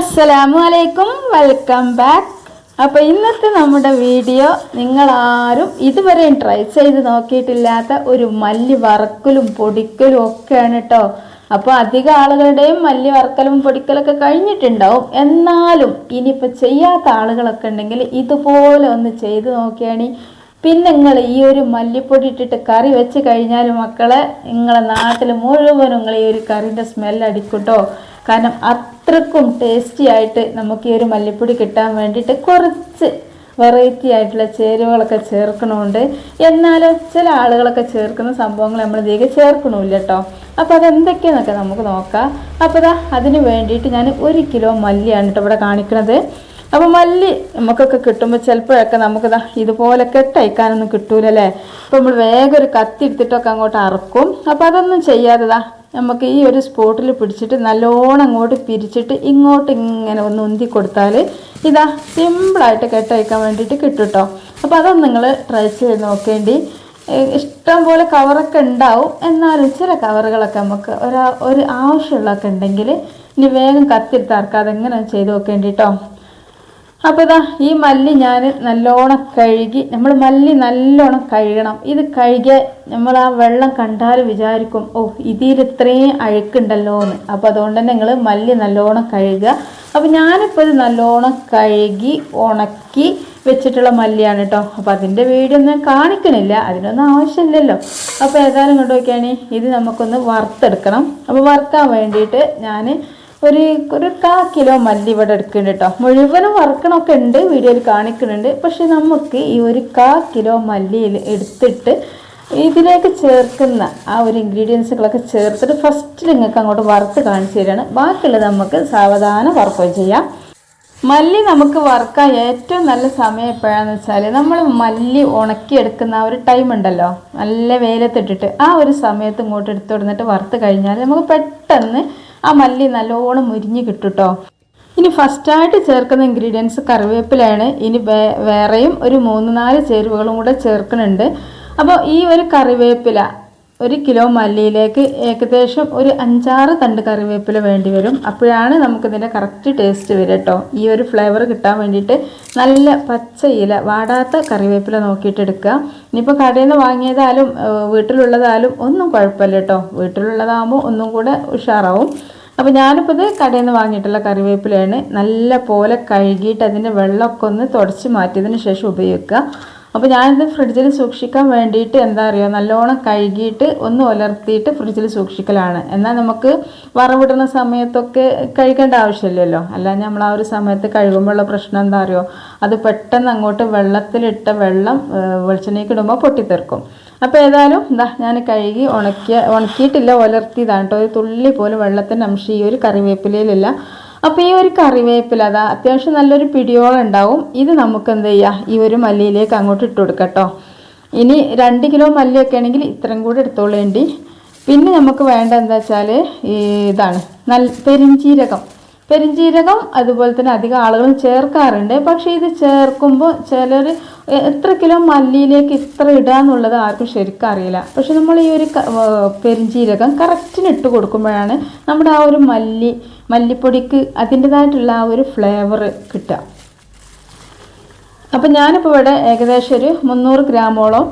അസ്സലാമു അലൈക്കും welcome back അപ്പോൾ ഇന്നത്തെ നമ്മുടെ വീഡിയോ നിങ്ങളാരും ഇതുവരെയും ട്രൈ ചെയ്ത് നോക്കിയിട്ടില്ലാത്ത ഒരു മല്ലി വറക്കലും പൊടിക്കലും ഒക്കെയാണ് കേട്ടോ അപ്പോൾ അധിക ആളുകളുടെയും മല്ലി വറക്കലും പൊടിക്കലൊക്കെ കഴിഞ്ഞിട്ടുണ്ടാവും. എന്നാലും ഇനിയിപ്പോൾ ചെയ്യാത്ത ആളുകളൊക്കെ ഉണ്ടെങ്കിൽ ഇതുപോലെ ഒന്ന് ചെയ്ത് നോക്കിയാണ്. പിന്നെ നിങ്ങൾ ഈ ഒരു മല്ലിപ്പൊടി ഇട്ടിട്ട് കറി വെച്ച് കഴിഞ്ഞാൽ മക്കളെ നിങ്ങളെ നാട്ടിൽ മുഴുവനും നിങ്ങൾ ഈ ഒരു കറിന്റെ സ്മെല്ല് കേട്ടോ കാരണം അത്രക്കും ടേസ്റ്റി ആയിട്ട് നമുക്ക് ഈ ഒരു മല്ലിപ്പൊടി കിട്ടാൻ വേണ്ടിയിട്ട് കുറച്ച് വെറൈറ്റി ആയിട്ടുള്ള ചേരുവകളൊക്കെ ചേർക്കണമുണ്ട് എന്നാലും ചില ആളുകളൊക്കെ ചേർക്കുന്ന സംഭവങ്ങൾ നമ്മൾ ഇതിലേക്ക് ചേർക്കണമില്ല കേട്ടോ അപ്പോൾ അതെന്തൊക്കെയാണെന്നൊക്കെ നമുക്ക് നോക്കാം. അപ്പോൾ അതാ അതിന് വേണ്ടിയിട്ട് ഞാൻ ഒരു കിലോ മല്ലിയാണ് കേട്ടോ ഇവിടെ കാണിക്കുന്നത് അപ്പോൾ മല്ലി നമുക്കൊക്കെ കിട്ടുമ്പോൾ ചിലപ്പോഴൊക്കെ നമുക്കിതാ ഇതുപോലെ കെട്ടയക്കാനൊന്നും കിട്ടൂലല്ലേ? അപ്പോൾ നമ്മൾ വേഗം ഒരു കത്തി എടുത്തിട്ടൊക്കെ അങ്ങോട്ട് അറക്കും. അപ്പോൾ അതൊന്നും ചെയ്യാതെതാ നമുക്ക് ഈ ഒരു സ്പോട്ടിൽ പിടിച്ചിട്ട് നല്ലോണം അങ്ങോട്ട് പിരിച്ചിട്ട് ഇങ്ങോട്ട് ഇങ്ങനെ ഒന്ന് ഉന്തി കൊടുത്താൽ ഇതാ സിമ്പിളായിട്ട് കെട്ടയക്കാൻ വേണ്ടിയിട്ട് കിട്ടും കേട്ടോ അപ്പോൾ അതൊന്നും നിങ്ങൾ ട്രൈ ചെയ്ത് നോക്കേണ്ടി. ഇഷ്ടം പോലെ കവറൊക്കെ ഉണ്ടാവും. എന്നാലും ചില കവറുകളൊക്കെ നമുക്ക് ഒരു ആവശ്യമുള്ളതൊക്കെ ഉണ്ടെങ്കിൽ ഇനി വേഗം കത്തിയെടുത്ത് എങ്ങനെ ചെയ്ത് നോക്കേണ്ടി കേട്ടോ അപ്പോൾ ഇതാ ഈ മല്ലി ഞാൻ നല്ലോണം കഴുകി നമ്മൾ മല്ലി നല്ലോണം കഴുകണം. ഇത് കഴുകിയ നമ്മൾ ആ വെള്ളം കണ്ടാൽ വിചാരിക്കും ഓ ഇതിൽ ഇത്രയും അഴുക്കുണ്ടല്ലോ എന്ന് അപ്പോൾ അതുകൊണ്ട് തന്നെ നിങ്ങൾ മല്ലി നല്ലോണം കഴുകുക. അപ്പോൾ ഞാനിപ്പോൾ ഇത് നല്ലോണം കഴുകി ഉണക്കി വെച്ചിട്ടുള്ള മല്ലിയാണ് കേട്ടോ അപ്പോൾ അതിന്റെ വീഡിയോ ഞാൻ കാണിക്കണില്ല അതിനൊന്നും ആവശ്യമില്ലല്ലോ. അപ്പോൾ ഏതായാലും കൊണ്ട് ഇത് നമുക്കൊന്ന് വറുത്തെടുക്കണം. അപ്പോൾ വറുക്കാൻ വേണ്ടിയിട്ട് ഞാൻ ഒരു ഒരു കാ കിലോ മല്ലി ഇവിടെ എടുക്കുന്നുണ്ട് കേട്ടോ മുഴുവനും വറുക്കണമൊക്കെ ഉണ്ട് വീഡിയോയിൽ കാണിക്കുന്നുണ്ട്. പക്ഷെ നമുക്ക് ഈ ഒരു കാ കിലോ മല്ലിയിൽ എടുത്തിട്ട് ഇതിലേക്ക് ചേർക്കുന്ന ആ ഒരു ഇൻഗ്രീഡിയൻസുകളൊക്കെ ചേർത്തിട്ട് ഫസ്റ്റ് നിങ്ങൾക്ക് അങ്ങോട്ട് വറുത്ത് കാണിച്ചു തരികയാണ് ബാക്കിയുള്ളത് നമുക്ക് സാവധാനം വറുക്കുകയും ചെയ്യാം. മല്ലി നമുക്ക് വറുക്കാൻ ഏറ്റവും നല്ല സമയം എപ്പോഴാണെന്ന് വെച്ചാൽ നമ്മൾ മല്ലി ഉണക്കിയെടുക്കുന്ന ആ ഒരു ടൈം ഉണ്ടല്ലോ. നല്ല വെയിലത്തിട്ടിട്ട് ആ ഒരു സമയത്ത് ഇങ്ങോട്ട് എടുത്തു കൊടുത്തിട്ട് വറുത്ത് കഴിഞ്ഞാൽ നമുക്ക് പെട്ടെന്ന് ആ മല്ലി നല്ലോണം മുരിഞ്ഞ് കിട്ടുട്ടോ. കേട്ടോ ഇനി ഫസ്റ്റായിട്ട് ചേർക്കുന്ന ഇൻഗ്രീഡിയൻസ് കറിവേപ്പിലയാണ്. ഇനി വേറെയും ഒരു മൂന്ന് നാല് ചേരുവകളും കൂടെ ചേർക്കുന്നുണ്ട്. അപ്പോൾ ഈ ഒരു കറിവേപ്പില ഒരു കിലോ മല്ലിയിലേക്ക് ഏകദേശം ഒരു അഞ്ചാറ് തണ്ട് കറിവേപ്പില വേണ്ടി വരും. അപ്പോഴാണ് നമുക്കിതിന്റെ കറക്റ്റ് ടേസ്റ്റ് വരിക കേട്ടോ ഈ ഒരു ഫ്ലേവർ കിട്ടാൻ വേണ്ടിയിട്ട് നല്ല പച്ച ഇല വാടാത്ത കറിവേപ്പില നോക്കിയിട്ട് എടുക്കുക. ഇനിയിപ്പോൾ കടയിൽ നിന്ന് വാങ്ങിയതാലും വീട്ടിലുള്ളതാലും ഒന്നും കുഴപ്പമില്ല കേട്ടോ വീട്ടിലുള്ളതാകുമ്പോൾ ഒന്നും കൂടെ ഉഷാറാവും. അപ്പോൾ ഞാനിപ്പോൾ ഇത് കടയിൽ നിന്ന് വാങ്ങിയിട്ടുള്ള കറിവേപ്പിലയാണ് നല്ല പോലെ കഴുകിയിട്ട് അതിന്റെ വെള്ളമൊക്കെ ഒന്ന് തുടച്ച് മാറ്റിയതിന് ശേഷം ഉപയോഗിക്കുക. അപ്പോൾ ഞാനിത് ഫ്രിഡ്ജിൽ സൂക്ഷിക്കാൻ വേണ്ടിയിട്ട് എന്താ അറിയുക നല്ലോണം കഴുകിയിട്ട് ഒന്ന് ഉലർത്തിയിട്ട് ഫ്രിഡ്ജിൽ സൂക്ഷിക്കലാണ്. എന്നാൽ നമുക്ക് വറവിടുന്ന സമയത്തൊക്കെ കഴുകേണ്ട ആവശ്യമില്ലല്ലോ. അല്ലാതെ നമ്മൾ ആ ഒരു സമയത്ത് കഴുകുമ്പോഴുള്ള പ്രശ്നം എന്താ അറിയോ? അത് പെട്ടെന്ന് അങ്ങോട്ട് വെള്ളത്തിലിട്ട വെള്ളം വെളിച്ചെണ്ണയ്ക്ക് ഇടുമ്പോൾ പൊട്ടിത്തെറിക്കും. അപ്പോൾ ഏതായാലും എന്താ ഞാൻ കഴുകി ഉണക്കിയ ഉണക്കിയിട്ടില്ല ഉലർത്തിയതാണ് കേട്ടോ. ഒരു തുള്ളി പോലും വെള്ളത്തിന്റെ അംശം ഈ ഒരു കറിവേപ്പിലയിലില്ല. അപ്പോൾ ഈ ഒരു കറിവേപ്പില അതാ അത്യാവശ്യം നല്ലൊരു പിടിയോളം ഉണ്ടാവും ഇത് നമുക്ക് എന്ത് ചെയ്യാം ഈ ഒരു മല്ലിയിലേക്ക് അങ്ങോട്ട് ഇട്ട് കൊടുക്കട്ടോ. ഇനി രണ്ട് കിലോ മല്ലിയൊക്കെ ആണെങ്കിൽ ഇത്രയും കൂടെ എടുത്തോളേണ്ടി പിന്നെ നമുക്ക് വേണ്ട എന്താ വെച്ചാൽ ഇതാണ് നല്ല പെരിഞ്ചീരകം. പെരിഞ്ചീരകം അതുപോലെ തന്നെ അധികം ആളുകളും ചേർക്കാറുണ്ട്. പക്ഷേ ഇത് ചേർക്കുമ്പോൾ ചിലർ എത്ര കിലോ മല്ലിയിലേക്ക് ഇത്ര ഇടാന്നുള്ളത് ആർക്കും ശരിക്കും അറിയില്ല. പക്ഷെ നമ്മൾ ഈ ഒരു പെരിഞ്ചീരകം കറക്റ്റിന് ഇട്ട് കൊടുക്കുമ്പോഴാണ് നമ്മുടെ ആ ഒരു മല്ലി മല്ലിപ്പൊടിക്ക് അതിന്റെതായിട്ടുള്ള ആ ഒരു ഫ്ലേവർ കിട്ടുക. അപ്പം ഞാനിപ്പോൾ ഇവിടെ ഏകദേശം ഒരു മുന്നൂറ് ഗ്രാമോളം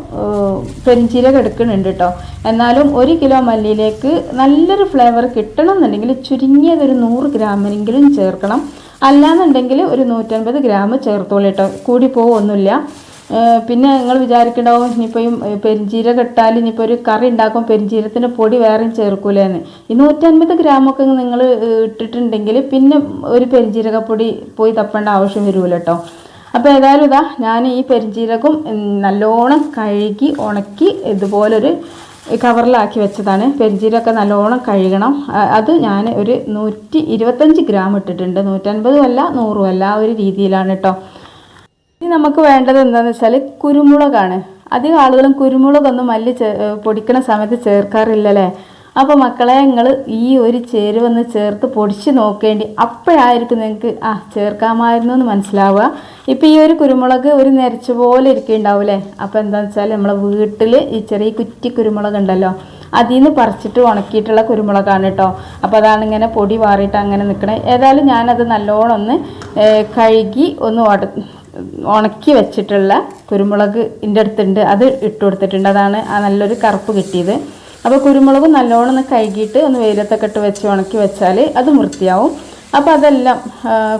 പെരിഞ്ചീരക എടുക്കുന്നുണ്ട് കേട്ടോ എന്നാലും ഒരു കിലോ മല്ലിയിലേക്ക് നല്ലൊരു ഫ്ലേവർ കിട്ടണം എന്നുണ്ടെങ്കിൽ ചുരുങ്ങിയത് ഒരു നൂറ് ഗ്രാമിനെങ്കിലും ചേർക്കണം. അല്ലാന്നുണ്ടെങ്കിൽ ഒരു നൂറ്റൻപത് ഗ്രാം ചേർത്തോളൂ കേട്ടോ കൂടി പോകുമൊന്നുമില്ല പിന്നെ നിങ്ങൾ വിചാരിക്കണ്ടാവും ഇനിയിപ്പോൾ ഈ പെരിഞ്ചീരകം ഇട്ടാൽ ഇനിയിപ്പോൾ ഒരു കറി ഉണ്ടാക്കും പെരിഞ്ചീരത്തിന്റെ പൊടി വേറെയും ചേർക്കൂലേന്ന്. ഈ നൂറ്റൻപത് ഗ്രാമൊക്കെ നിങ്ങൾ ഇട്ടിട്ടുണ്ടെങ്കിൽ പിന്നെ ഒരു പെരിഞ്ചീരകപ്പൊടി പോയി തപ്പേണ്ട ആവശ്യം വരൂല കേട്ടോ അപ്പോൾ ഏതായാലും ഇതാ ഞാൻ ഈ പെരിഞ്ചീരകം നല്ലോണം കഴുകി ഉണക്കി ഇതുപോലൊരു കവറിലാക്കി വെച്ചതാണ്. പെരിഞ്ചീരമൊക്കെ നല്ലോണം കഴുകണം. അത് ഞാൻ ഒരു നൂറ്റി ഇരുപത്തഞ്ച് ഗ്രാം ഇട്ടിട്ടുണ്ട്. നൂറ്റൻപതും അല്ല നൂറും അല്ല ആ ഒരു രീതിയിലാണ് കേട്ടോ ഇനി നമുക്ക് വേണ്ടത് എന്താണെന്ന് വെച്ചാൽ കുരുമുളകാണ്. അധികം ആളുകളും കുരുമുളകൊന്നും മല്ലി പൊടിക്കണ സമയത്ത് ചേർക്കാറില്ലല്ലേ? അപ്പോൾ മക്കളെ നിങ്ങൾ ഈ ഒരു ചേരുവെന്ന് ചേർത്ത് പൊടിച്ച് നോക്കേണ്ടി. അപ്പോഴായിരിക്കും നിങ്ങൾക്ക് ആ ചേർക്കാമായിരുന്നു എന്ന് മനസ്സിലാവുക. ഇപ്പോൾ ഈ ഒരു കുരുമുളക് ഒരു നിരച്ച പോലെ ഇരിക്കുന്നുണ്ടാവില്ലേ അപ്പോൾ എന്താണെന്ന് വെച്ചാൽ നമ്മളെ വീട്ടിൽ ഈ ചെറിയ കുറ്റി കുരുമുളക് ഉണ്ടല്ലോ അതിൽ നിന്ന് പറിച്ചിട്ട് ഉണക്കിയിട്ടുള്ള കുരുമുളകാണ് കേട്ടോ അപ്പോൾ അതാണ് ഇങ്ങനെ പൊടി വാറിയിട്ട് അങ്ങനെ നിൽക്കണേ ഏതായാലും ഞാനത് നല്ലോണം ഒന്ന് കഴുകി ഒന്ന് ഉണക്കി വെച്ചിട്ടുള്ള കുരുമുളക് എന്റെ അടുത്തുണ്ട്. അത് ഇട്ട് കൊടുത്തിട്ടുണ്ട്. അതാണ് ആ നല്ലൊരു കറുപ്പ് കിട്ടിയത്. അപ്പോൾ കുരുമുളക് നല്ലോണം ഒന്ന് കഴുകിയിട്ട് ഒന്ന് വെയിലത്തൊക്കെ ഇട്ട് വെച്ച് ഉണക്കി വെച്ചാൽ അത് വൃത്തിയാവും. അപ്പോൾ അതെല്ലാം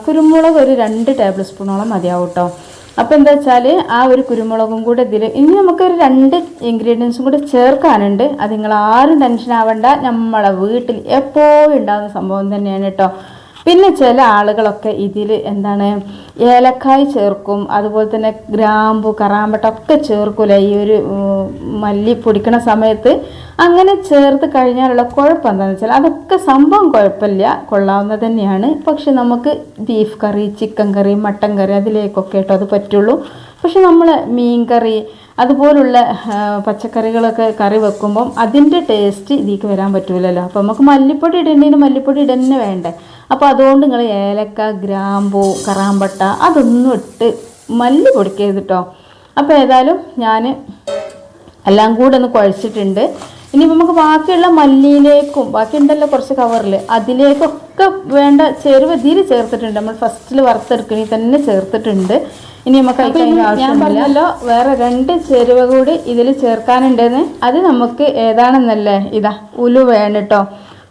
കുരുമുളക് ഒരു രണ്ട് ടേബിൾ സ്പൂണോളം മതിയാവും കേട്ടോ അപ്പോൾ എന്താ വെച്ചാൽ ആ ഒരു കുരുമുളകും കൂടെ ഇതിൽ ഇനി നമുക്കൊരു രണ്ട് ഇൻഗ്രീഡിയൻസും കൂടെ ചേർക്കാനുണ്ട്. അത് നിങ്ങൾ ആരും ടെൻഷൻ ആവണ്ട. നമ്മളെ വീട്ടിൽ എപ്പോഴും ഉണ്ടാകുന്ന സംഭവം തന്നെയാണ് കേട്ടോ. പിന്നെ ചില ആളുകളൊക്കെ ഇതിൽ എന്താണ് ഏലക്കായ് ചേർക്കും അതുപോലെ തന്നെ ഗ്രാമ്പു കറാമ്പട്ട ഒക്കെ ചേർക്കൂല ഈ ഒരു മല്ലി പൊടിക്കണ സമയത്ത്. അങ്ങനെ ചേർത്ത് കഴിഞ്ഞാലുള്ള കുഴപ്പം എന്താണെന്ന് വെച്ചാൽ അതൊക്കെ സംഭവം കുഴപ്പമില്ല കൊള്ളാവുന്ന തന്നെയാണ്. പക്ഷെ നമുക്ക് ബീഫ് കറി ചിക്കൻ കറി മട്ടൻ കറി അതിലേക്കൊക്കെ കേട്ടോ അത് പറ്റുള്ളൂ. പക്ഷെ നമ്മൾ മീൻ കറി അതുപോലുള്ള പച്ചക്കറികളൊക്കെ കറി വെക്കുമ്പം അതിന്റെ ടേസ്റ്റ് ഇതിലേക്ക് വരാൻ പറ്റൂലല്ലോ. അപ്പോൾ നമുക്ക് മല്ലിപ്പൊടി ഇടേണ്ടതിന് മല്ലിപ്പൊടി ഇടന്നെ വേണ്ടേ? അപ്പോൾ അതുകൊണ്ട് നിങ്ങൾ ഏലക്ക ഗ്രാമ്പൂ കറാമ്പട്ട അതൊന്നും ഇട്ട് മല്ലി പൊടിക്കരുത് കേട്ടോ അപ്പോൾ ഏതായാലും ഞാൻ എല്ലാം കൂടെ ഒന്ന് കുഴച്ചിട്ടുണ്ട്. ഇനി നമുക്ക് ബാക്കിയുള്ള മല്ലിയിലേക്കും ബാക്കി ഉണ്ടല്ലോ കുറച്ച് കവറിൽ അതിലേക്കൊക്കെ വേണ്ട ചേരുവ ഇതിൽ ചേർത്തിട്ടുണ്ട്. നമ്മൾ ഫസ്റ്റിൽ വറുത്തെടുക്കണി തന്നെ ചേർത്തിട്ടുണ്ട്. ഇനി നമുക്ക് ഞാൻ പറഞ്ഞല്ലോ വേറെ രണ്ട് ചേരുവ കൂടി ഇതിൽ ചേർക്കാനുണ്ടെന്ന്. അത് നമുക്ക് ഏതാണെന്നല്ലേ? ഇതാ ഉലു വേണം കേട്ടോ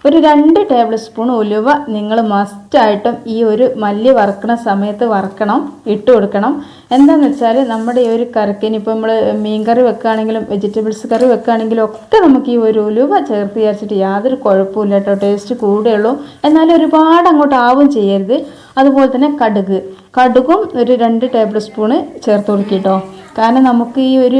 ഒരു രണ്ട് ടേബിൾ സ്പൂൺ ഉലുവ നിങ്ങൾ മസ്റ്റായിട്ടും ഈ ഒരു മല്ലി വറുക്കണ സമയത്ത് വറുക്കണം ഇട്ട് കൊടുക്കണം. എന്താണെന്ന് വെച്ചാൽ നമ്മുടെ ഈ ഒരു കറിക്കിന് ഇപ്പോൾ നമ്മൾ മീൻ കറി വെക്കുകയാണെങ്കിലും വെജിറ്റബിൾസ് കറി വെക്കുകയാണെങ്കിലും ഒക്കെ നമുക്ക് ഈ ഒരു ഉലുവ ചേർത്ത് വിചാരിച്ചിട്ട് യാതൊരു കുഴപ്പമില്ല കേട്ടോ ടേസ്റ്റ് കൂടുകയുള്ളൂ എന്നാലും ഒരുപാട് അങ്ങോട്ട് ആവും ചെയ്യരുത്. അതുപോലെ തന്നെ കടുക്. കടുകും ഒരു രണ്ട് ടേബിൾ സ്പൂണ് ചേർത്ത് കൊടുക്കിട്ടോ കാരണം നമുക്ക് ഈ ഒരു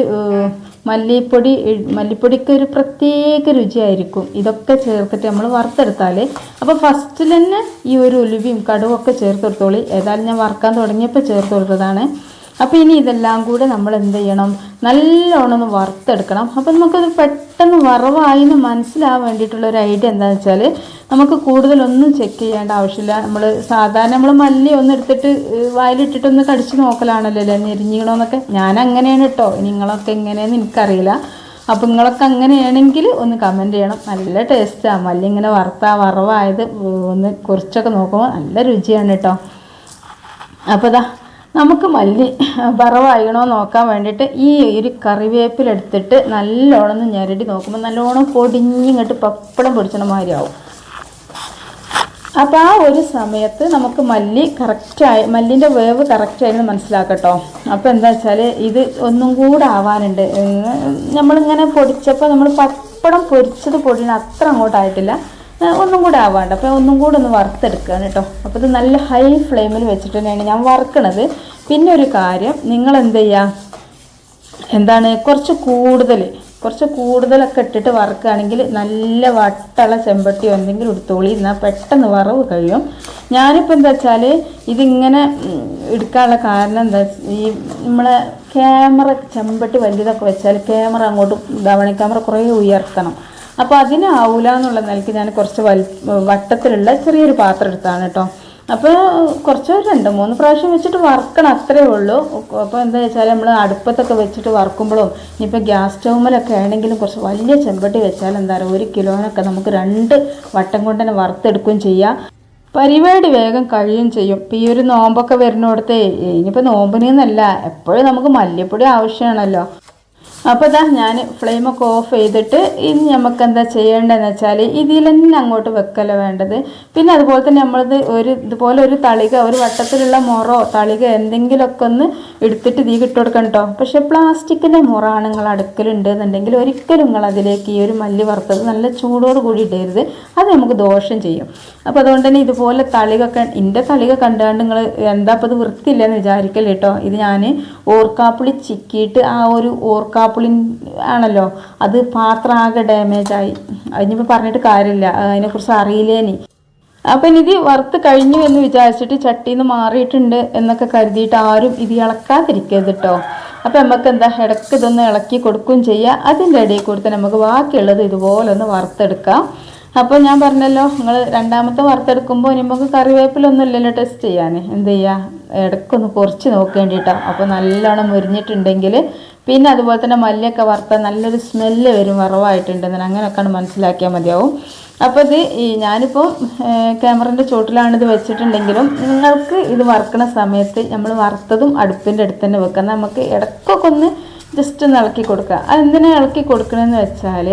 മല്ലിപ്പൊടി മല്ലിപ്പൊടിക്ക് ഒരു പ്രത്യേക രുചിയായിരിക്കും. ഇതൊക്കെ ചേർത്തിട്ട് നമ്മൾ വറുത്തെടുത്താൽ അപ്പോൾ ഫസ്റ്റിൽ തന്നെ ഈ ഒരു ഉലുവയും കടുവൊക്കെ ചേർത്ത് കൊടുത്തോളി ഏതായാലും ഞാൻ വറുക്കാൻ തുടങ്ങിയപ്പോൾ ചേർത്ത് അപ്പോൾ ഇനി ഇതെല്ലാം കൂടെ നമ്മൾ എന്ത് ചെയ്യണം? നല്ലോണം ഒന്ന് വറുത്തെടുക്കണം. അപ്പോൾ നമുക്കത് പെട്ടെന്ന് വറവായി എന്ന് മനസ്സിലാവാൻ വേണ്ടിയിട്ടുള്ള ഒരു ഐഡിയ എന്താണെന്ന് വെച്ചാൽ നമുക്ക് കൂടുതലൊന്നും ചെക്ക് ചെയ്യേണ്ട ആവശ്യമില്ല. നമ്മൾ സാധാരണ നമ്മൾ മല്ലി ഒന്ന് എടുത്തിട്ട് വായിലിട്ടിട്ടൊന്ന് കടിച്ച് നോക്കലാണല്ലോ അല്ലേ? ഞെരിഞ്ഞിക്കണമെന്നൊക്കെ ഞാൻ അങ്ങനെയാണ് കേട്ടോ നിങ്ങളൊക്കെ എങ്ങനെയെന്ന് എനിക്കറിയില്ല. അപ്പം നിങ്ങളൊക്കെ അങ്ങനെയാണെങ്കിൽ ഒന്ന് കമന്റ് ചെയ്യണം. നല്ല ടേസ്റ്റാണ് മല്ലി ഇങ്ങനെ വറുത്താ വറവായത് ഒന്ന് കുറച്ചൊക്കെ നോക്കുമ്പോൾ നല്ല രുചിയാണ് കേട്ടോ അപ്പോൾ ദാ നമുക്ക് മല്ലി വറവായിക്കണോ നോക്കാൻ വേണ്ടിയിട്ട് ഈ ഒരു കറിവേപ്പിലെടുത്തിട്ട് നല്ലോണം ഞെരടി നോക്കുമ്പോൾ നല്ലോണം പൊടിഞ്ഞിങ്ങോട്ട് പപ്പടം പൊടിച്ചണ മാതിരി ആവും. അപ്പോൾ ആ ഒരു സമയത്ത് നമുക്ക് മല്ലി കറക്റ്റായി മല്ലിന്റെ വേവ് കറക്റ്റായിരുന്നു മനസ്സിലാക്കട്ടോ. അപ്പോൾ എന്താ വെച്ചാൽ ഇത് ഒന്നും കൂടെ ആവാനുണ്ട്. നമ്മളിങ്ങനെ പൊടിച്ചപ്പോൾ നമ്മൾ പപ്പടം പൊരിച്ചത് പൊടിയണ അത്ര അങ്ങോട്ടായിട്ടില്ല. ഒന്നും കൂടെ ആവാണ്ട്. അപ്പോൾ ഒന്നും കൂടെ ഒന്ന് വറുത്തെടുക്കുകയാണ് കേട്ടോ. അപ്പോൾ ഇത് നല്ല ഹൈ ഫ്ലെയിമിൽ വെച്ചിട്ട് തന്നെയാണ് ഞാൻ വറുക്കണത്. പിന്നെ ഒരു കാര്യം നിങ്ങൾ എന്ത് ചെയ്യുക എന്താണ് കുറച്ച് കൂടുതൽ കുറച്ച് കൂടുതലൊക്കെ ഇട്ടിട്ട് വറുക്കുകയാണെങ്കിൽ നല്ല വട്ടള ചെമ്പട്ടിയോ എന്തെങ്കിലും എടുത്തോളി എന്നാൽ പെട്ടെന്ന് വറവ് കഴിയും. ഞാനിപ്പോൾ എന്താ വെച്ചാൽ ഇതിങ്ങനെ എടുക്കാനുള്ള കാരണം എന്താ ഈ നമ്മളെ ക്യാമറ ചെമ്പട്ടി വലിയതൊക്കെ വെച്ചാൽ ക്യാമറ അങ്ങോട്ട് ധാവണി ക്യാമറ കുറേ ഉയർത്തണം. അപ്പോൾ അതിനാവൂല എന്നുള്ള നിലയ്ക്ക് ഞാൻ കുറച്ച് വൽ വട്ടത്തിലുള്ള ചെറിയൊരു പാത്രം എടുത്താണ് കേട്ടോ. അപ്പോൾ കുറച്ച് രണ്ട് മൂന്ന് പ്രാവശ്യം വെച്ചിട്ട് വറുക്കണം അത്രേ ഉള്ളൂ. അപ്പോൾ എന്താ വെച്ചാൽ നമ്മൾ അടുപ്പത്തൊക്കെ വെച്ചിട്ട് വറുക്കുമ്പോഴും ഇനിയിപ്പോൾ ഗ്യാസ് സ്റ്റൗമിലൊക്കെ ആണെങ്കിലും കുറച്ച് വലിയ ചെമ്പട്ടി വെച്ചാൽ എന്താ പറയുക ഒരു കിലോനൊക്കെ നമുക്ക് രണ്ട് വട്ടം കൊണ്ട് തന്നെ വറുത്തെടുക്കുകയും ചെയ്യാം. പരിപാടി വേഗം കഴിയും ചെയ്യും. ഇപ്പം ഈ ഒരു നോമ്പൊക്കെ വരുന്നിടത്തെ ഇനിയിപ്പോൾ നോമ്പിനെന്നല്ല എപ്പോഴും നമുക്ക് മല്ലിപ്പൊടി ആവശ്യമാണല്ലോ. അപ്പോൾ ഇതാ ഞാൻ ഫ്ലെയിമൊക്കെ ഓഫ് ചെയ്തിട്ട് ഇനി നമുക്ക് എന്താ ചെയ്യേണ്ടതെന്ന് വെച്ചാൽ ഇതിൽ തന്നെ അങ്ങോട്ട് വെക്കല വേണ്ടത്. പിന്നെ അതുപോലെ തന്നെ നമ്മളിത് ഒരു ഇതുപോലെ ഒരു തളിക ഒരു വട്ടത്തിലുള്ള മുറോ തളിക എന്തെങ്കിലുമൊക്കെ ഒന്ന് എടുത്തിട്ട് ഇതിൽ ഇട്ട് കൊടുക്കണം കേട്ടോ പക്ഷേ പ്ലാസ്റ്റിക്കിന്റെ മുറാണ് നിങ്ങൾ അടുക്കലുണ്ട് എന്നുണ്ടെങ്കിൽ ഒരിക്കലും നിങ്ങൾ അതിലേക്ക് ഈ ഒരു മല്ലി വറുത്തത് നല്ല ചൂടോട് കൂടി ഇടരുത്. അത് നമുക്ക് ദോഷം ചെയ്യും. അപ്പോൾ അതുകൊണ്ട് തന്നെ ഇതുപോലെ തളികൊക്കെ എന്റെ തളിക കണ്ടുകൊണ്ട് നിങ്ങൾ എന്താ അപ്പോൾ ഇത് വൃത്തിയില്ലെന്ന് വിചാരിക്കല്ലേ കേട്ടോ ഇത് ഞാൻ ഓർക്കാപ്പുളി ചിക്കിയിട്ട് ആ ഒരു ഓർക്കാപ്പുളി ആണല്ലോ. അത് പാത്രം ആകെ ഡാമേജായി അതിനിപ്പോൾ പറഞ്ഞിട്ട് കാര്യമില്ല. അതിനെക്കുറിച്ച് അറിയില്ലേനി അപ്പം ഇത് വറുത്ത് കഴിഞ്ഞു എന്ന് വിചാരിച്ചിട്ട് ചട്ടിന്ന് മാറിയിട്ടുണ്ട് എന്നൊക്കെ കരുതിയിട്ട് ആരും ഇത് ഇളക്കാതിരിക്കരുത് കേട്ടോ അപ്പം നമുക്ക് എന്താ ഇടയ്ക്ക് ഇതൊന്ന് ഇളക്കി കൊടുക്കുകയും ചെയ്യുക അതിന്റെ ഇടയിൽ കൊടുത്ത് നമുക്ക് ബാക്കിയുള്ളത് ഇതുപോലെ ഒന്ന് വറുത്തെടുക്കാം. അപ്പോൾ ഞാൻ പറഞ്ഞല്ലോ നിങ്ങൾ രണ്ടാമത്തെ വറുത്തെടുക്കുമ്പോൾ നമുക്ക് കറിവേപ്പിലൊന്നും ഇല്ലല്ലോ ടെസ്റ്റ് ചെയ്യാൻ എന്ത് ചെയ്യുക ഇടയ്ക്കൊന്ന് കുറച്ച് നോക്കേണ്ടിട്ടോ. അപ്പോൾ നല്ലോണം മുരിഞ്ഞിട്ടുണ്ടെങ്കിൽ പിന്നെ അതുപോലെ തന്നെ മല്ലിയൊക്കെ വറുത്താൽ നല്ലൊരു സ്മെല്ല് വരും വറവായിട്ടുണ്ടെന്ന് അങ്ങനെയൊക്കെയാണ് മനസ്സിലാക്കിയാൽ മതിയാവും. അപ്പോൾ ഇത് ഈ ഞാനിപ്പോൾ ക്യാമറന്റെ ചുവട്ടിലാണിത് വെച്ചിട്ടുണ്ടെങ്കിലും നിങ്ങൾക്ക് ഇത് വറുക്കണ സമയത്ത് നമ്മൾ വറുത്തതും അടുപ്പിന്റെ അടുത്ത് തന്നെ വെക്കുക. നമുക്ക് ഇടയ്ക്കൊക്കെ ഒന്ന് ജസ്റ്റ് ഒന്ന് ഇളക്കി കൊടുക്കുക. അതെന്തിനാ ഇളക്കി കൊടുക്കണമെന്ന് വെച്ചാൽ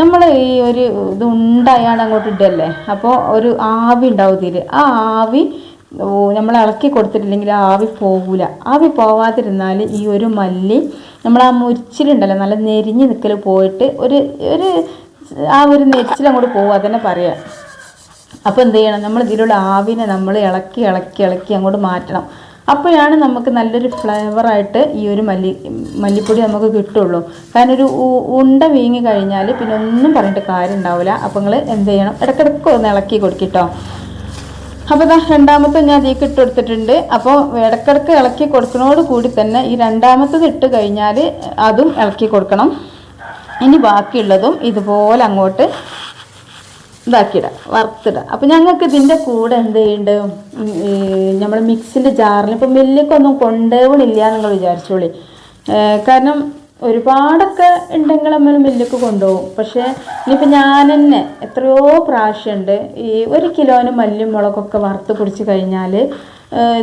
നമ്മൾ ഈ ഒരു ഇത് ഉണ്ടായാണ് അങ്ങോട്ട് ഇടല്ലേ? അപ്പോൾ ഒരു ആവി ഉണ്ടാവും ഇതിൽ ആ ആവി നമ്മൾ ഇളക്കി കൊടുത്തിട്ടില്ലെങ്കിൽ ആവി പോവില്ല ആവി പോവാതിരുന്നാൽ ഈ ഒരു മല്ലി നമ്മൾ ആ മുരിച്ചിലുണ്ടല്ലോ നല്ല നെരിഞ്ഞ് നിൽക്കൽ പോയിട്ട് ഒരു ഒരു ആ ഒരു നെരിച്ചിൽ അങ്ങോട്ട് പോകുക അതന്നെ പറയാം. അപ്പോൾ എന്ത് ചെയ്യണം? നമ്മൾ ഇതിലുള്ള ആവിനെ നമ്മൾ ഇളക്കി ഇളക്കി ഇളക്കി അങ്ങോട്ട് മാറ്റണം. അപ്പോഴാണ് നമുക്ക് നല്ലൊരു ഫ്ലേവറായിട്ട് ഈ ഒരു മല്ലി മല്ലിപ്പൊടി നമുക്ക് കിട്ടുള്ളൂ. കാരണം ഒരു ഉണ്ട വീങ്ങി കഴിഞ്ഞാൽ പിന്നെ ഒന്നും പറഞ്ഞിട്ട് കാര്യം ഉണ്ടാവില്ല അപ്പോൾ നിങ്ങൾ എന്ത് ചെയ്യണം? ഇടയ്ക്കിടയ്ക്ക് ഒന്ന് ഇളക്കി കൊടുക്കിട്ടോ അപ്പോൾ ഇതാ രണ്ടാമത്തെ ഞാൻ അതിലേക്ക് ഇട്ട് കൊടുത്തിട്ടുണ്ട്. അപ്പോൾ ഇടക്കിടക്ക് ഇളക്കി കൊടുക്കുന്നതോട് കൂടി തന്നെ ഈ രണ്ടാമത്തത് ഇട്ട് കഴിഞ്ഞാൽ അതും ഇളക്കി കൊടുക്കണം. ഇനി ബാക്കിയുള്ളതും ഇതുപോലെ അങ്ങോട്ട് ഇതാക്കിയിടാം വറുത്തിടാം. അപ്പോൾ ഞങ്ങൾക്ക് ഇതിന്റെ കൂടെ എന്ത് ചെയ്യുന്നുണ്ട് നമ്മൾ മിക്സിന്റെ ജാറിൽ ഇപ്പോൾ മില്ലിക്കൊന്നും കൊണ്ടുപോകണില്ല നിങ്ങൾ വിചാരിച്ചോളി. കാരണം ഒരുപാടൊക്കെ ഉണ്ടെങ്കിൽ അമ്മ മില്ലിക്ക് കൊണ്ടുപോകും. പക്ഷേ ഇനിയിപ്പോൾ ഞാൻ തന്നെ എത്രയോ പ്രാവശ്യമുണ്ട് ഈ ഒരു കിലോന് മല്ലിയും മുളകൊക്കെ വറുത്ത് പിടിച്ച് കഴിഞ്ഞാൽ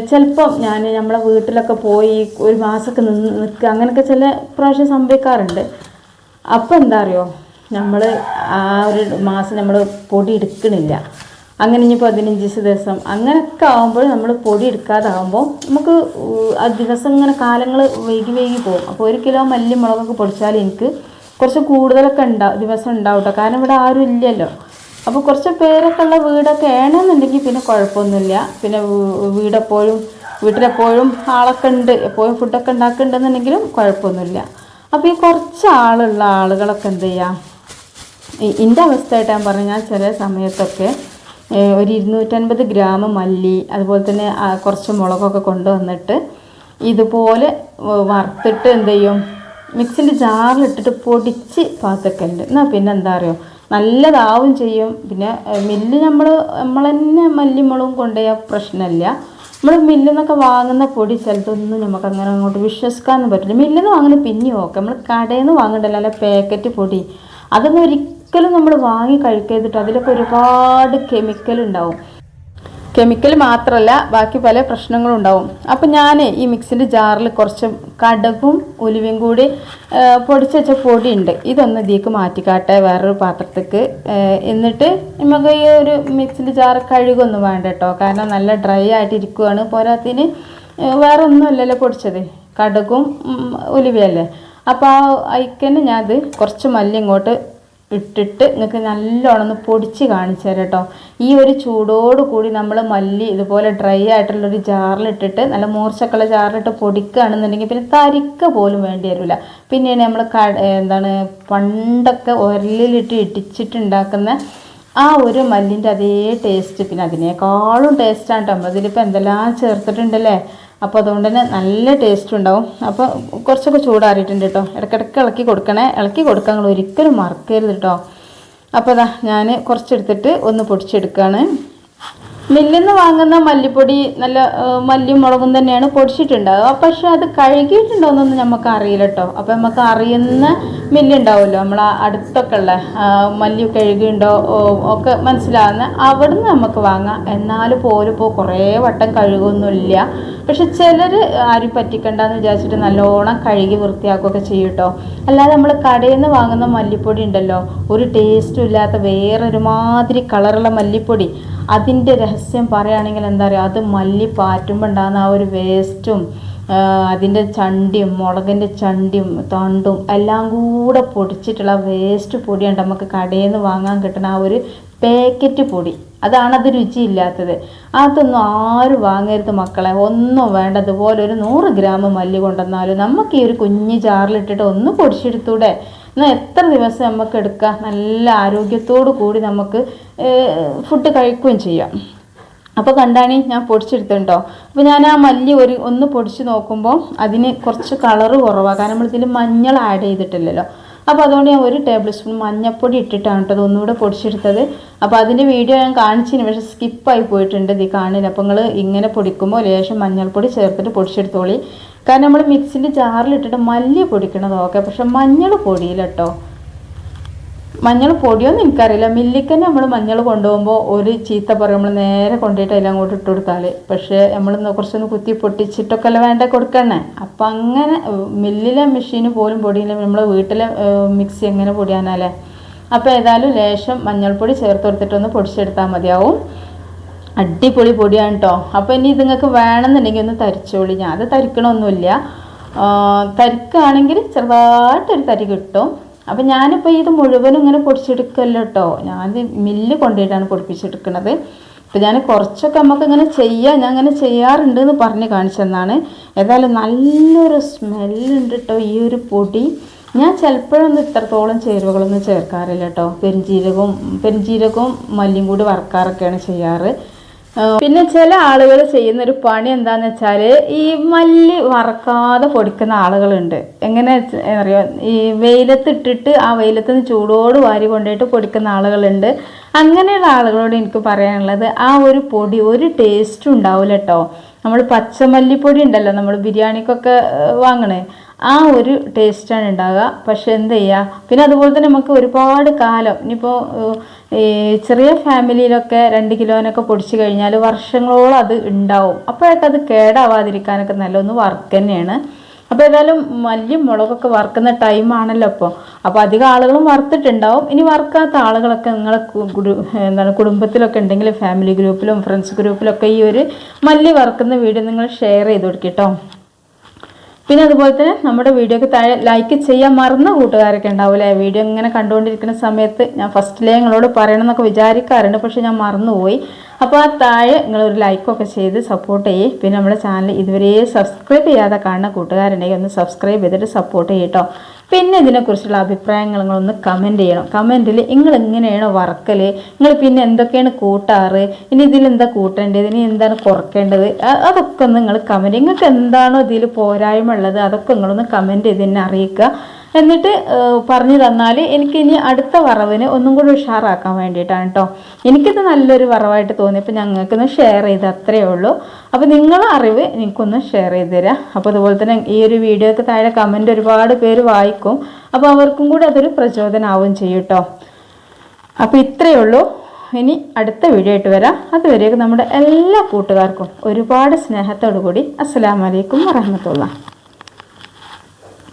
ചിലപ്പം ഞാൻ നമ്മളെ വീട്ടിലൊക്കെ പോയി ഒരു മാസമൊക്കെ നിന്ന് നിൽക്കുക അങ്ങനെയൊക്കെ ചില പ്രാവശ്യം സംഭവിക്കാറുണ്ട്. അപ്പം എന്താ അറിയോ? നമ്മൾ ആ ഒരു മാസം നമ്മൾ പൊടി എടുക്കണില്ല. അങ്ങനെ ഇനി പതിനഞ്ച് ദിവസം അങ്ങനെയൊക്കെ ആകുമ്പോൾ നമ്മൾ പൊടി എടുക്കാതാകുമ്പോൾ നമുക്ക് ആ ദിവസം ഇങ്ങനെ കാലങ്ങൾ വൈകി വൈകി പോകും. അപ്പോൾ ഒരു കിലോ മല്ലി മുളകൊക്കെ പൊടിച്ചാൽ എനിക്ക് കുറച്ച് കൂടുതലൊക്കെ ഉണ്ടാവും ദിവസം ഉണ്ടാവും കേട്ടോ കാരണം ഇവിടെ ആരും ഇല്ലല്ലോ. അപ്പോൾ കുറച്ച് പേരൊക്കെ ഉള്ള വീടൊക്കെ ആണെന്നുണ്ടെങ്കിൽ പിന്നെ കുഴപ്പമൊന്നുമില്ല. പിന്നെ വീടെപ്പോഴും വീട്ടിലെപ്പോഴും ആളൊക്കെ ഉണ്ട്. എപ്പോഴും ഫുഡൊക്കെ ഉണ്ടാക്കുന്നുണ്ടെന്നുണ്ടെങ്കിലും കുഴപ്പമൊന്നുമില്ല. അപ്പോൾ ഈ കുറച്ച് ആളുള്ള ആളുകളൊക്കെ എന്ത് ചെയ്യാം? ഈ- എന്റെ അവസ്ഥയായിട്ട് ഞാൻ പറഞ്ഞു ഞാൻ ചില സമയത്തൊക്കെ ഒരു ഇരുന്നൂറ്റൻപത് ഗ്രാം മല്ലി അതുപോലെ തന്നെ കുറച്ച് മുളകൊക്കെ കൊണ്ടുവന്നിട്ട് ഇതുപോലെ വറുത്തിട്ട് എന്ത് ചെയ്യും? മിക്സിന്റെ ജാറിലിട്ടിട്ട് പൊടിച്ച് പാത്തക്കലുണ്ട് എന്നാൽ പിന്നെ എന്താ അറിയോ? നല്ലതാവും ചെയ്യും. പിന്നെ മില്ലിൽ മില്ല് നമ്മൾ നമ്മൾ തന്നെ മല്ലിമുളകും കൊണ്ടുപോയാൽ പ്രശ്നമില്ല. നമ്മൾ മില്ലിൽ നിന്നൊക്കെ വാങ്ങുന്ന പൊടി ചിലതൊന്നും നമുക്ക് അങ്ങനെ അങ്ങോട്ട് വിശ്വസിക്കാനൊന്നും പറ്റില്ല. മില്ലിൽ നിന്ന് വാങ്ങുന്ന പിന്നെ ഓക്കെ. നമ്മൾ കടയിൽ നിന്ന് വാങ്ങണ്ടല്ലോ അല്ല പാക്കറ്റ് പൊടി. അതൊന്നും ഒരിക്കലും നമ്മൾ വാങ്ങി കഴിക്കരുതിട്ട്. അതിലൊക്കെ ഒരുപാട് കെമിക്കൽ ഉണ്ടാവും. കെമിക്കൽ മാത്രമല്ല ബാക്കി പല പ്രശ്നങ്ങളും ഉണ്ടാവും. അപ്പം ഞാൻ ഈ മിക്സിന്റെ ജാറിൽ കുറച്ച് കടകും ഉലുവയും കൂടി പൊടിച്ച് വെച്ച പൊടിയുണ്ട്. ഇതൊന്ന് ഇതിലേക്ക് മാറ്റിക്കാട്ടെ വേറൊരു പാത്രത്തേക്ക്. എന്നിട്ട് നമുക്ക് ഈ ഒരു മിക്സിന്റെ ജാർ കഴുകൊന്നും വേണ്ട കേട്ടോ. കാരണം നല്ല ഡ്രൈ ആയിട്ട് പോരാത്തിന് വേറെ ഒന്നുമല്ലല്ലോ പൊടിച്ചത്. കടകും ഉലുവയല്ലേ. അപ്പോൾ ആ ഐക്കന് ഞാനത് കുറച്ച് മല്ലി ഇങ്ങോട്ട് ഇട്ടിട്ട് നിങ്ങൾക്ക് നല്ലോണം ഒന്ന് പൊടിച്ച് കാണിച്ചു തരാം കേട്ടോ. ഈ ഒരു ചൂടോട് കൂടി നമ്മൾ മല്ലി ഇതുപോലെ ഡ്രൈ ആയിട്ടുള്ളൊരു ജാറിലിട്ടിട്ട് നല്ല മൂർച്ചക്കുള്ള ജാറിലിട്ട് പൊടിക്കുകയാണെന്നുണ്ടെങ്കിൽ പിന്നെ തരിക്ക പോലും വേണ്ടി വരില്ല. പിന്നെയാണ് നമ്മൾ എന്താണ് പണ്ടൊക്കെ ഉരലിലിട്ട് ഇടിച്ചിട്ടുണ്ടാക്കുന്ന ആ ഒരു മല്ലിന്റെ അതേ ടേസ്റ്റ് പിന്നെ അതിനേക്കാളും ടേസ്റ്റാണ് കേട്ടോ അതിലിപ്പോൾ എന്തെല്ലാം ചേർത്തിട്ടുണ്ടല്ലേ? അപ്പോൾ അതുകൊണ്ട് തന്നെ നല്ല ടേസ്റ്റ് ഉണ്ടാവും. അപ്പോൾ കുറച്ചൊക്കെ ചൂടാറിയിട്ടുണ്ട് കേട്ടോ ഇടയ്ക്കിടയ്ക്ക് ഇളക്കി കൊടുക്കണേ. ഇളക്കി കൊടുക്കാൻ നിങ്ങൾ ഒരിക്കലും മറക്കരുത് കേട്ടോ അപ്പോൾ അതാ ഞാൻ കുറച്ചെടുത്തിട്ട് ഒന്ന് പൊടിച്ചെടുക്കുകയാണ് മില്ലിൽ നിന്ന് വാങ്ങുന്ന മല്ലിപ്പൊടി നല്ല മല്ലിയും മുളകും തന്നെയാണ് പൊടിച്ചിട്ടുണ്ടാവുക പക്ഷെ അത് കഴുകിയിട്ടുണ്ടോയെന്നൊന്നും നമുക്ക് അറിയില്ല കേട്ടോ അപ്പോൾ നമുക്ക് അറിയുന്ന മില്ലുണ്ടാവുമല്ലോ. നമ്മൾ അടുത്തൊക്കെ ഉള്ള മല്ലി കഴുകിയുണ്ടോ ഒക്കെ മനസ്സിലാവുന്ന അവിടുന്ന് നമുക്ക് വാങ്ങാം. എന്നാൽ പോലും ഇപ്പോൾ കുറേ വട്ടം കഴുകൊന്നുമില്ല. പക്ഷെ ചിലർ ആരും പറ്റിക്കണ്ടെന്ന് വിചാരിച്ചിട്ട് നല്ലോണം കഴുകി വൃത്തിയാക്കുകയൊക്കെ ചെയ്യും കേട്ടോ അല്ലാതെ നമ്മൾ കടയിൽ നിന്ന് വാങ്ങുന്ന മല്ലിപ്പൊടി ഉണ്ടല്ലോ. ഒരു ടേസ്റ്റും ഇല്ലാത്ത വേറൊരു മാതിരി കളറുള്ള മല്ലിപ്പൊടി. അതിന്റെ രഹസ്യം പറയുകയാണെങ്കിൽ എന്താ പറയുക അത് മല്ലി പാറ്റുമ്പോൾ ഉണ്ടാകുന്ന ആ ഒരു വേസ്റ്റും അതിന്റെ ചണ്ടിയും മുളകിന്റെ ചണ്ടിയും തണ്ടും എല്ലാം കൂടെ പൊടിച്ചിട്ടുള്ള വേസ്റ്റ് പൊടിയാണ് നമുക്ക് കടയിൽ നിന്ന് വാങ്ങാൻ കിട്ടുന്ന ആ ഒരു പാക്കറ്റ് പൊടി. അതാണ് അത് രുചിയില്ലാത്തത്. അതൊന്നും ആരും വാങ്ങരുത് മക്കളെ. ഒന്നും വേണ്ടതുപോലെ ഒരു നൂറ് ഗ്രാം മല്ലി കൊണ്ടുവന്നാലും നമുക്ക് ഈ ഒരു കുഞ്ഞ് ചാറിലിട്ടിട്ട് ഒന്ന് പൊടിച്ചെടുത്തൂടെ? എന്നാൽ എത്ര ദിവസം നമുക്ക് എടുക്കാം? നല്ല ആരോഗ്യത്തോടു കൂടി നമുക്ക് ഫുഡ് കഴിക്കുകയും ചെയ്യാം. അപ്പോൾ കണ്ടാണി ഞാൻ പൊടിച്ചെടുത്തിട്ടുണ്ടോ അപ്പോൾ ഞാൻ ആ മല്ലി ഒരു ഒന്ന് പൊടിച്ച് നോക്കുമ്പോൾ അതിന് കുറച്ച് കളറ് കുറവാണ് കാരണം നമ്മളിതിൽ മഞ്ഞൾ ആഡ് ചെയ്തിട്ടില്ലല്ലോ. അപ്പോൾ അതുകൊണ്ട് ഞാൻ ഒരു ടേബിൾ സ്പൂൺ മഞ്ഞൾപ്പൊടി ഇട്ടിട്ടാണ് കേട്ടോ ഒന്നുകൂടെ പൊടിച്ചെടുത്തത്. അപ്പോൾ അതിന്റെ വീഡിയോ ഞാൻ കാണിച്ചിന് പക്ഷേ സ്കിപ്പായി പോയിട്ടുണ്ട് ഇത് കാണില്ല അപ്പോൾ നിങ്ങൾ ഇങ്ങനെ പൊടിക്കുമ്പോൾ ലേശം മഞ്ഞൾപ്പൊടി ചേർത്തിട്ട് പൊടിച്ചെടുത്തോളി. കാരണം നമ്മൾ മിക്സിന്റെ ജാറിലിട്ടിട്ട് മല്ലി പൊടിക്കണത് ഓക്കെ പക്ഷെ മഞ്ഞൾ പൊടിയില്ല കേട്ടോ. മഞ്ഞൾ പൊടിയൊന്നും എനിക്കറിയില്ല. മില്ലിക്കന്നെ നമ്മൾ മഞ്ഞൾ കൊണ്ടുപോകുമ്പോൾ ഒരു ചീത്ത പറയും. നമ്മൾ നേരെ കൊണ്ടുപോയിട്ട് അതിൽ അങ്ങോട്ട് ഇട്ട് കൊടുത്താൽ പക്ഷേ നമ്മൾ കുറച്ചൊന്ന് കുത്തി പൊട്ടിച്ചിട്ടൊക്കെ അല്ല വേണ്ട കൊടുക്കണേ അപ്പം അങ്ങനെ മില്ലിലെ മെഷീന് പോലും പൊടിയില്ല. നമ്മളെ വീട്ടിലെ മിക്സി എങ്ങനെ പൊടിയാനല്ലേ അപ്പോൾ ഏതായാലും ലേശം മഞ്ഞൾപ്പൊടി ചേർത്ത് കൊടുത്തിട്ടൊന്ന് പൊടിച്ചെടുത്താൽ മതിയാവും. അടിപൊളി പൊടിയാണ് കേട്ടോ അപ്പോൾ ഇനി ഇത് നിങ്ങൾക്ക് വേണമെന്നുണ്ടെങ്കിൽ ഒന്ന് തരിച്ചോളി. ഞാൻ അത് തരിക്കണമൊന്നുമില്ല തരിക്കുകയാണെങ്കിൽ ചെറുതായിട്ടൊരു തരി കിട്ടും. അപ്പം ഞാനിപ്പോൾ ഇത് മുഴുവനും ഇങ്ങനെ പൊടിച്ചെടുക്കല്ലോ കേട്ടോ ഞാൻ മില്ല് കൊണ്ടുപോയിട്ടാണ് പൊടിപ്പിച്ചെടുക്കുന്നത് അപ്പം ഞാൻ കുറച്ചൊക്കെ നമുക്ക് ഇങ്ങനെ ചെയ്യാം. ഞാൻ അങ്ങനെ ചെയ്യാറുണ്ട് എന്ന് പറഞ്ഞ് കാണിച്ചെന്നാണ്. ഏതായാലും നല്ലൊരു സ്മെല്ലുണ്ട് കേട്ടോ ഈ ഒരു പൊടി. ഞാൻ ചിലപ്പോഴൊന്നും ഇത്രത്തോളം ചേരുവകളൊന്നും ചേർക്കാറില്ല കേട്ടോ പെരിഞ്ജീരകവും പെരിഞ്ജീരകവും മല്ലിയും കൂടി വറക്കാറൊക്കെയാണ് ചെയ്യാറ്. പിന്നെ ചില ആളുകൾ ചെയ്യുന്ന ഒരു പണി എന്താന്ന് വെച്ചാൽ ഈ മല്ലി വറക്കാതെ പൊടിക്കുന്ന ആളുകളുണ്ട്. എങ്ങനെ അറിയോ ഈ വെയിലത്തിട്ടിട്ട് ആ വെയിലത്ത് നിന്ന് ചൂടോട് വാരി കൊണ്ടുപോയിട്ട് പൊടിക്കുന്ന ആളുകളുണ്ട്. അങ്ങനെയുള്ള ആളുകളോട് എനിക്ക് പറയാനുള്ളത് ആ ഒരു പൊടി ഒരു ടേസ്റ്റും ഉണ്ടാവില്ല കേട്ടോ നമ്മൾ പച്ചമല്ലിപ്പൊടി ഉണ്ടല്ലോ നമ്മൾ ബിരിയാണിക്കൊക്കെ വാങ്ങണേ. ആ ഒരു ടേസ്റ്റാണ് ഉണ്ടാകുക പക്ഷെ എന്ത് ചെയ്യുക പിന്നെ അതുപോലെ തന്നെ നമുക്ക് ഒരുപാട് കാലം ഇനിയിപ്പോൾ ഈ ചെറിയ ഫാമിലിയിലൊക്കെ രണ്ട് കിലോനൊക്കെ പൊടിച്ചു കഴിഞ്ഞാൽ വർഷങ്ങളോളം അത് ഉണ്ടാവും. അപ്പോഴൊക്കെ അത് കേടാവാതിരിക്കാനൊക്കെ നല്ലൊന്ന് വർക്ക് തന്നെയാണ്. അപ്പോൾ ഏതായാലും മല്ലിയും മുളകൊക്കെ വറുക്കുന്ന ടൈമാണല്ലോ അപ്പോൾ അപ്പോൾ അധികം ആളുകളും വറുത്തിട്ടുണ്ടാവും. ഇനി വറുക്കാത്ത ആളുകളൊക്കെ നിങ്ങളെ എന്താണ് കുടുംബത്തിലൊക്കെ ഉണ്ടെങ്കിൽ ഫാമിലി ഗ്രൂപ്പിലും ഫ്രണ്ട്സ് ഗ്രൂപ്പിലൊക്കെ ഈ ഒരു മല്ലി വറുക്കുന്ന വീഡിയോ നിങ്ങൾ ഷെയർ ചെയ്ത് കൊടുക്കും കേട്ടോ പിന്നെ അതുപോലെ തന്നെ നമ്മുടെ വീഡിയോക്ക് താഴെ ലൈക്ക് ചെയ്യാൻ മറന്ന കൂട്ടുകാരൊക്കെ ഉണ്ടാവില്ലേ? വീഡിയോ ഇങ്ങനെ കണ്ടുകൊണ്ടിരിക്കുന്ന സമയത്ത് ഞാൻ ഫസ്റ്റിലേ നിങ്ങളോട് പറയണം എന്നൊക്കെ വിചാരിക്കാറുണ്ട് പക്ഷെ ഞാൻ മറന്നുപോയി. അപ്പോൾ ആ താഴെ നിങ്ങളൊരു ലൈക്കൊക്കെ ചെയ്ത് സപ്പോർട്ട് ചെയ്യേ. പിന്നെ നമ്മുടെ ചാനൽ ഇതുവരെ സബ്സ്ക്രൈബ് ചെയ്യാതെ കാണുന്ന കൂട്ടുകാരുണ്ടെങ്കിൽ ഒന്ന് സബ്സ്ക്രൈബ് ചെയ്തിട്ട് സപ്പോർട്ട് ചെയ്യട്ടോ പിന്നെ ഇതിനെക്കുറിച്ചുള്ള അഭിപ്രായങ്ങൾ നിങ്ങളൊന്ന് കമന്റ് ചെയ്യണം. കമന്റിൽ നിങ്ങൾ എങ്ങനെയാണ് വറക്കൽ നിങ്ങൾ പിന്നെ എന്തൊക്കെയാണ് കൂട്ടാറ്? ഇനി ഇതിൽ ഇതിലെന്താ കൂട്ടേണ്ടത്? ഇനി എന്താണ് കുറക്കേണ്ടത്? അതൊക്കെ ഒന്ന് നിങ്ങൾ കമന്റ് നിങ്ങൾക്ക് എന്താണോ ഇതിൽ പോരായ്മ ഉള്ളത് അതൊക്കെ നിങ്ങളൊന്ന് കമന്റ് ചെയ്ത് എന്നെ അറിയിക്കുക. എന്നിട്ട് പറഞ്ഞു തന്നാൽ എനിക്ക് ഇനി അടുത്ത വറവിന് ഒന്നും കൂടി ഉഷാറാക്കാൻ വേണ്ടിയിട്ടാണ് കേട്ടോ എനിക്കിത് നല്ലൊരു വറവായിട്ട് തോന്നിയപ്പോൾ ഞങ്ങൾക്കൊന്ന് ഷെയർ ചെയ്ത് അത്രയേ ഉള്ളൂ. അപ്പോൾ നിങ്ങളെ അറിവ് എനിക്കൊന്ന് ഷെയർ ചെയ്ത് തരാം. അപ്പോൾ അതുപോലെ തന്നെ ഈ ഒരു വീഡിയോക്ക് താഴെ കമന്റ് ഒരുപാട് പേര് വായിക്കും. അപ്പോൾ അവർക്കും കൂടി അതൊരു പ്രചോദനമാവും ചെയ്യും കേട്ടോ അപ്പോൾ ഇത്രയേ ഉള്ളൂ. ഇനി അടുത്ത വീഡിയോ ആയിട്ട് വരാം. അതുവരേക്കും നമ്മുടെ എല്ലാ കൂട്ടുകാർക്കും ഒരുപാട് സ്നേഹത്തോടു കൂടി അസ്സലാമലൈക്കും വറഹമത്തുള്ള